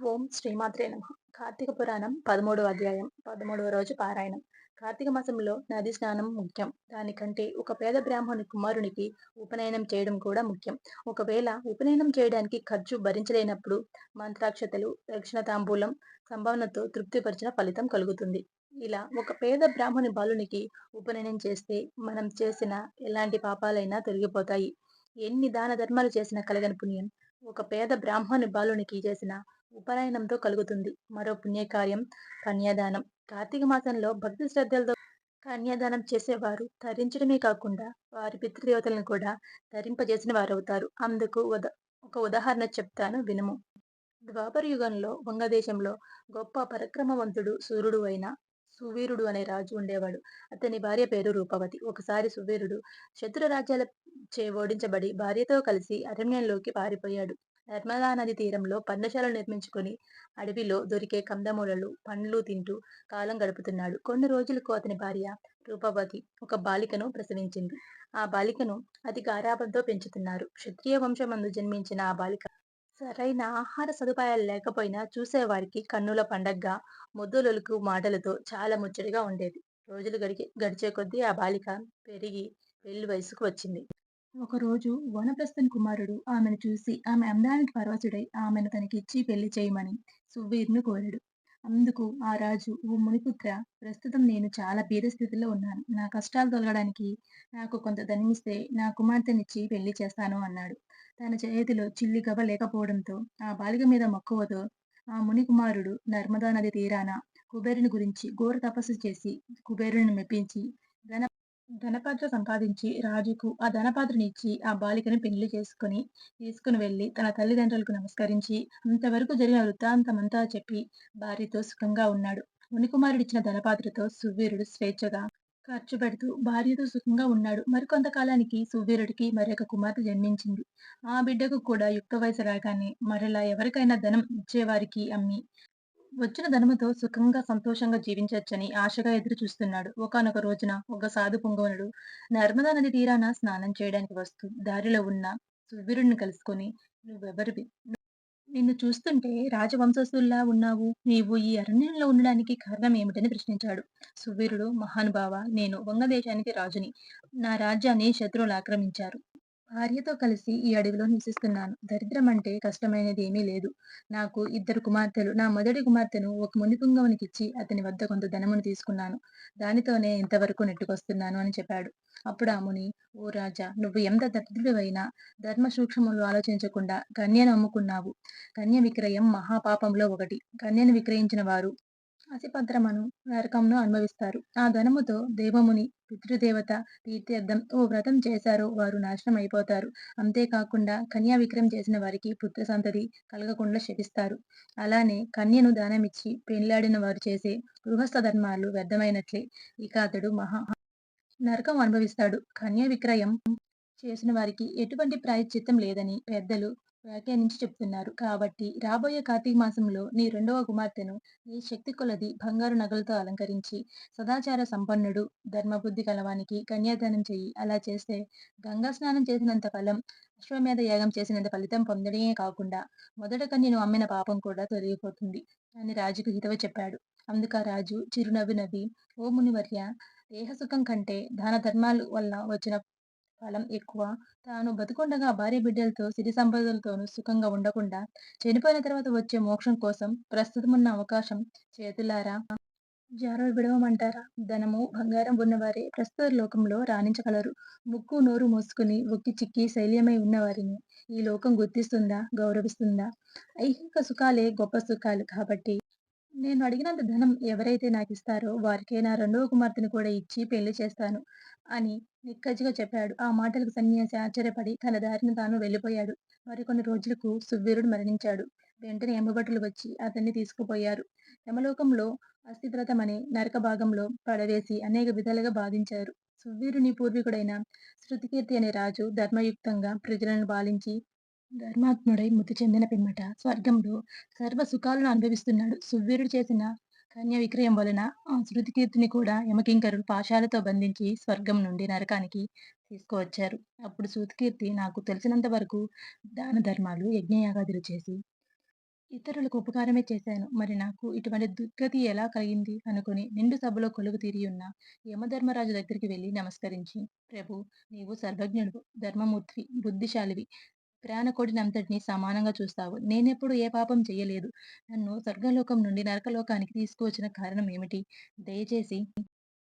ఓం శ్రీమాత్రే నమ. కార్తీక పురాణం పదమూడవ అధ్యాయం పదమూడవ రోజు పారాయణం. కార్తీక మాసంలో నది స్నానం ముఖ్యం. దానికంటే ఒక పేద బ్రాహ్మణి కుమారునికి ఉపనయనం చేయడం కూడా ముఖ్యం. ఒకవేళ ఉపనయనం చేయడానికి ఖర్చు భరించలేనప్పుడు మంత్రాక్షతలు దక్షిణ తాంబూలం సంభావనతో తృప్తిపరిచిన ఫలితం కలుగుతుంది. ఇలా ఒక పేద బ్రాహ్మణి బాలునికి ఉపనయనం చేస్తే మనం చేసిన ఎలాంటి పాపాలైనా తొలగిపోతాయి. ఎన్ని దాన ధర్మాలు చేసినా కలగని పుణ్యం. ఒక పేద బ్రాహ్మణి బాలునికి చేసిన ఉపనయనంతో కలుగుతుంది. మరో పుణ్యకార్యం కన్యాదానం. కార్తీక మాసంలో భక్తి శ్రద్ధలతో కన్యాదానం చేసేవారు తరించడమే కాకుండా వారి పితృదేవతలను కూడా తరింపజేసిన వారవుతారు. అందుకు ఉద ఒక ఉదాహరణ చెప్తాను వినుము. ద్వాపర యుగంలో వంగదేశంలో గొప్ప పరక్రమవంతుడు సూర్యుడు అయిన సువీరుడు అనే రాజు ఉండేవాడు. అతని భార్య పేరు రూపవతి. ఒకసారి సువీరుడు శత్రు రాజ్యాల చే ఓడించబడి భార్యతో కలిసి అరణ్యంలోకి పారిపోయాడు. నర్మదా నది తీరంలో పండశాలను నిర్మించుకొని అడవిలో దొరికే కందమూలలు పండ్లు తింటూ కాలం గడుపుతున్నాడు. కొన్ని రోజులకు అతని భార్య రూపవతి ఒక బాలికను ప్రసవించింది. ఆ బాలికను అతి గారాభంతో పెంచుతున్నారు. క్షత్రియ వంశమందు జన్మించిన ఆ బాలిక సరైన ఆహార సదుపాయాలు లేకపోయినా చూసేవారికి కన్నుల పండగగా ముద్దులొలుకు మాటలతో చాలా ముచ్చటగా ఉండేది. రోజులు గడికి గడిచే కొద్దీ ఆ బాలిక పెరిగి పెళ్ళి వయసుకు వచ్చింది. ఒకరోజు వనప్రస్థన్ కుమారుడు ఆమెను చూసి ఆమె అందానికి పరవశుడై ఆమెను తనకిచ్చి పెళ్ళి చేయమని సువీర్ను కోరాడు. అందుకు ఆ రాజు ఓ మునిపుత్ర ప్రస్తుతం నేను చాలా బీద స్థితిలో ఉన్నాను. నా కష్టాలు తొలగడానికి నాకు కొంత ధనమిస్తే నా కుమార్తెనిచ్చి పెళ్ళి చేస్తాను అన్నాడు. తన చేతిలో చిల్లి గబ లేకపోవడంతో ఆ బాలిక మీద మక్కువతో ఆ ముని కుమారుడు నర్మదా నది తీరాన కుబేరుని గురించి ఘోర తపస్సు చేసి కుబేరుని మెప్పించి ధన ధనపాత్ర సంపాదించి రాజుకు ఆ ధనపాత్రనిచ్చి ఆ బాలికను పెళ్ళి చేసుకుని తీసుకుని వెళ్ళి తన తల్లిదండ్రులకు నమస్కరించి అంతవరకు జరిగిన వృత్తాంతమంతా చెప్పి భార్యతో సుఖంగా ఉన్నాడు. మునికుమారుడిచ్చిన ధనపాత్రతో సువీరుడు స్వేచ్ఛగా ఖర్చు పెడుతూ భార్యతో సుఖంగా ఉన్నాడు. మరికొంతకాలానికి సువీరుడికి మరొక కుమార్తె జన్మించింది. ఆ బిడ్డకు కూడా యుక్త వయసు రాగానే మరలా ఎవరికైనా ధనం ఇచ్చేవారికి అమ్మి వచ్చిన ధనముతో సుఖంగా సంతోషంగా జీవించవచ్చని ఆశగా ఎదురు చూస్తున్నాడు. ఒకనొక రోజున ఒక సాధు పొంగవనుడు నర్మదా నది తీరాన స్నానం చేయడానికి వస్తూ దారిలో ఉన్న సువీరుడిని కలుసుకొని నువ్వెవరివి? నిన్ను చూస్తుంటే రాజవంశస్థుల్లా ఉన్నావు. నీవు ఈ అరణ్యంలో ఉండడానికి కారణం ఏమిటని ప్రశ్నించాడు. సువీరుడు మహానుభావ నేను వంగదేశానికి రాజుని. నా రాజ్యాన్ని శత్రువులు ఆక్రమించారు. భార్యతో కలిసి ఈ అడవిలో నివసిస్తున్నాను. దరిద్రం అంటే కష్టమైనది ఏమీ లేదు. నాకు ఇద్దరు కుమార్తెలు నా మొదటి కుమార్తెను ఒక మునిపుంగవునికిచ్చి అతని వద్ద కొంత ధనమును తీసుకున్నాను. దానితోనే ఇంతవరకు నెట్టుకొస్తున్నాను అని చెప్పాడు. అప్పుడు ఆ ముని ఓ రాజా నువ్వు ఎంత దరిద్రుడివైనా ధర్మ సూక్ష్మములు ఆలోచించకుండా కన్యను అమ్ముకున్నావు. కన్య విక్రయం మహాపాపంలో ఒకటి. కన్యను విక్రయించిన వారు అసిపద్రమను నరకంను అనుభవిస్తారు. ఆ ధనముతో దేవముని పితృదేవత తీర్థం ఓ వ్రతం చేశారో వారు నాశనం అయిపోతారు అంతేకాకుండా కన్యా విక్రయం చేసిన వారికి పుత్ర సంతతి కలగకుండా శపిస్తారు. అలానే కన్యను దానమిచ్చి పెళ్ళాడిన వారు చేసే గృహస్థ ధర్మాలు వ్యర్థమైనట్లే. ఇక అతడు మహా నరకం అనుభవిస్తాడు. కన్యా విక్రయం చేసిన వారికి ఎటువంటి ప్రాయశ్చిత్తం లేదని పెద్దలు వ్యాఖ్యానించి చెప్తున్నారు. కాబట్టి రాబోయే కార్తీక మాసంలో నీ రెండవ కుమార్తెను నీ శక్తి కొలది బంగారు నగలతో అలంకరించి సదాచార సంపన్నుడు ధర్మబుద్ధి కలవానికి కన్యాదానం చెయ్యి అలా చేస్తే గంగా స్నానం చేసినంత ఫలం అశ్వమేధ యాగం చేసినంత ఫలితం పొందడమే కాకుండా మొదట కన్యను అమ్మిన పాపం కూడా తొలగిపోతుంది. అని రాజుకు హితవ చెప్పాడు. అందుక రాజు చిరునవ్వు నవ్వి ఓ మునివర్య దేహసుఖం కంటే దాన ధర్మాల వల్ల వచ్చిన ఫలం ఎక్కువ. తాను బతుకుండగా భార్య బిడ్డలతో సిరి సంపదలతోనూ సుఖంగా ఉండకుండా చనిపోయిన తర్వాత వచ్చే మోక్షం కోసం ప్రస్తుతం ఉన్న అవకాశం చేతులారా? జారో విడవమంటారా? ధనము బంగారం ఉన్నవారే ప్రస్తుత లోకంలో రాణించగలరు. ముక్కు నోరు మూసుకుని ఒక్కి చిక్కి శైల్యమై ఉన్నవారిని ఈ లోకం గుర్తిస్తుందా? గౌరవిస్తుందా? ఐహిక సుఖాలే గొప్ప సుఖాలు కాబట్టి నేను అడిగినంత ధనం ఎవరైతే నాకు ఇస్తారో వారికే నా రెండవ కుమార్తెను కూడా ఇచ్చి పెళ్ళి చేస్తాను అని నిక్కచ్చిగా చెప్పాడు. ఆ మాటలకు సన్యాసి ఆశ్చర్యపడి తన దారిని తాను వెళ్ళిపోయాడు. మరికొన్ని రోజులకు సువీరుడు మరణించాడు. వెంటనే యమభటులు వచ్చి అతన్ని తీసుకుపోయారు. యమలోకంలో అస్థివ్రతం అనే నరక భాగంలో పడవేసి అనేక విధాలుగా బాధించారు. సువీరుని పూర్వీకుడైన శృతికీర్తి అనే రాజు ధర్మయుక్తంగా ప్రజలను పాలించి ధర్మాత్ముడై మృతి చెందిన పిమ్మట స్వర్గంలో సర్వ సుఖాలను అనుభవిస్తున్నాడు సువీరుడు చేసిన కన్య విక్రయం వలన ఆ శృతికీర్తిని కూడా యమకింకరులు పాశాలతో బంధించి స్వర్గం నుండి నరకానికి తీసుకువచ్చారు అప్పుడు శృతికీర్తి నాకు తెలిసినంత వరకు దాన ధర్మాలు యజ్ఞయాగాదులు చేసి ఇతరులకు ఉపకారమే చేశాను. మరి నాకు ఇటువంటి దుర్గతి ఎలా కలిగింది అనుకుని నిండు సభలో కొలువు తీరియున్న యమధర్మరాజు దగ్గరికి వెళ్ళి నమస్కరించి, ప్రభు నీవు సర్వజ్ఞుడు ధర్మమూర్తివి, బుద్ధిశాలివి. ప్రాణకోడినంతటిని సమానంగా చూస్తావు. నేనెప్పుడు ఏ పాపం చేయలేదు నన్ను స్వర్గలోకం నుండి నరకలోకానికి తీసుకువచ్చిన కారణం ఏమిటి? దయచేసి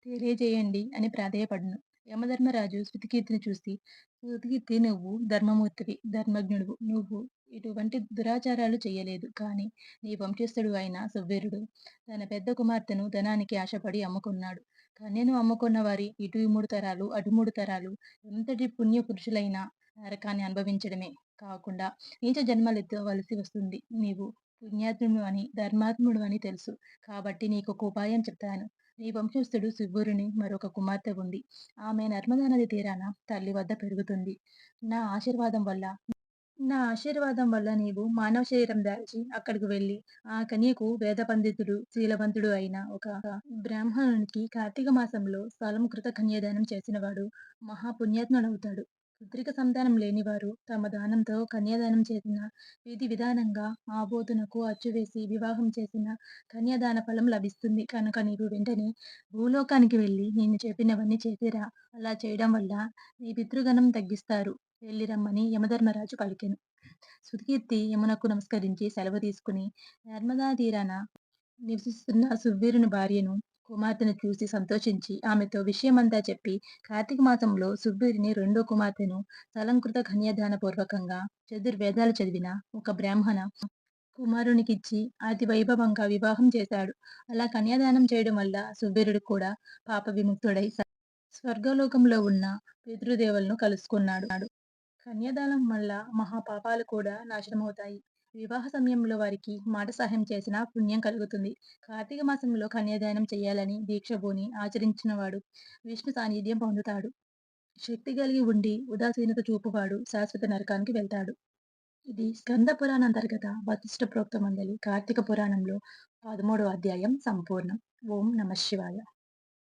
తెలియజేయండి అని ప్రాధేయపడెను. యమధర్మరాజు స్తుతికీర్తిని చూసి, స్తుతికీర్తి నువ్వు ధర్మమూర్తివి, ధర్మజ్ఞుడువు. నువ్వు ఇటువంటి దురాచారాలు చేయలేదు కానీ నీ వంశస్థుడు అయిన సువ్వీరుడు తన పెద్ద కుమార్తెను ధనానికి ఆశపడి అమ్ముకున్నాడు. కన్యను అమ్ముకున్న వారి ఇటు మూడు తరాలు, అటు మూడు తరాలు ఎంతటి పుణ్యపురుషులైనా నరకాన్ని అనుభవించడమే కాకుండా నీచ జన్మలెత్తవలసి వస్తుంది. నీవు పుణ్యాత్మిడు అని ధర్మాత్ముడు అని తెలుసు. కాబట్టి నీకొక ఉపాయం చెప్తాను. నీ వంశస్థుడు సువ్వీరుని మరొక కుమార్తె ఉంది. ఆమె నర్మదా నది తీరాన తల్లి వద్ద పెరుగుతుంది. నా ఆశీర్వాదం వల్ల నా ఆశీర్వాదం వల్ల నీవు మానవ శరీరం దాల్చి అక్కడికి వెళ్ళి ఆ కన్యకు వేద పండితుడు, శీలవంతుడు అయిన ఒక బ్రాహ్మణునికి కార్తీక మాసంలో సలంకృత కన్యాదానం చేసినవాడు మహాపుణ్యాత్ముడవుతాడు. పుత్రిక సంతానం లేనివారు తమ దానంతో కన్యాదానం చేసిన విధి విధానంగా ఆబోతునకు అచ్చువేసి వివాహం చేసిన కన్యాదాన ఫలం లభిస్తుంది. కనుక నీవు వెంటనే భూలోకానికి వెళ్ళి నేను చెప్పినవన్నీ చేసిరా. అలా చేయడం వల్ల నీ పితృగణం తగ్గిస్తారు. వెళ్ళి రమ్మని యమధర్మరాజు పలికెను. సుధీర్తి యమునకు నమస్కరించి సెలవు తీసుకుని నర్మదా తీరాన నివసిస్తున్న సువ్వీరుని భార్యను, కుమార్తెను చూసి సంతోషించి ఆమెతో విషయమంతా చెప్పి కార్తీక మాసంలో సుబ్బీరిని రెండో కుమార్తెను సలంకృత కన్యాదాన పూర్వకంగా చతుర్వేదాలు చదివిన ఒక బ్రాహ్మణ కుమారునికిచ్చి అతి వైభవంగా వివాహం చేశాడు. అలా కన్యాదానం చేయడం వల్ల సుబ్బీరుడు కూడా పాప విముక్తుడై స్వర్గలోకంలో ఉన్న పితృదేవులను కలుసుకున్నాడు. కన్యాదానం వల్ల మహాపాపాలు కూడా నాశనమవుతాయి. వివాహ సమయంలో వారికి మాట సహాయం చేసినా పుణ్యం కలుగుతుంది. కార్తీక మాసంలో కన్యాదానం చేయాలని దీక్షబూని ఆచరించినవాడు విష్ణు సాన్నిధ్యం పొందుతాడు. శక్తి కలిగి ఉండి ఉదాసీనత చూపువాడు శాశ్వత నరకానికి వెళ్తాడు. ఇది స్కంద పురాణాంతర్గత వశిష్ఠ ప్రోక్త మండలి కార్తీక పురాణంలో పదమూడవ అధ్యాయం సంపూర్ణం. ఓం నమఃశివాయ.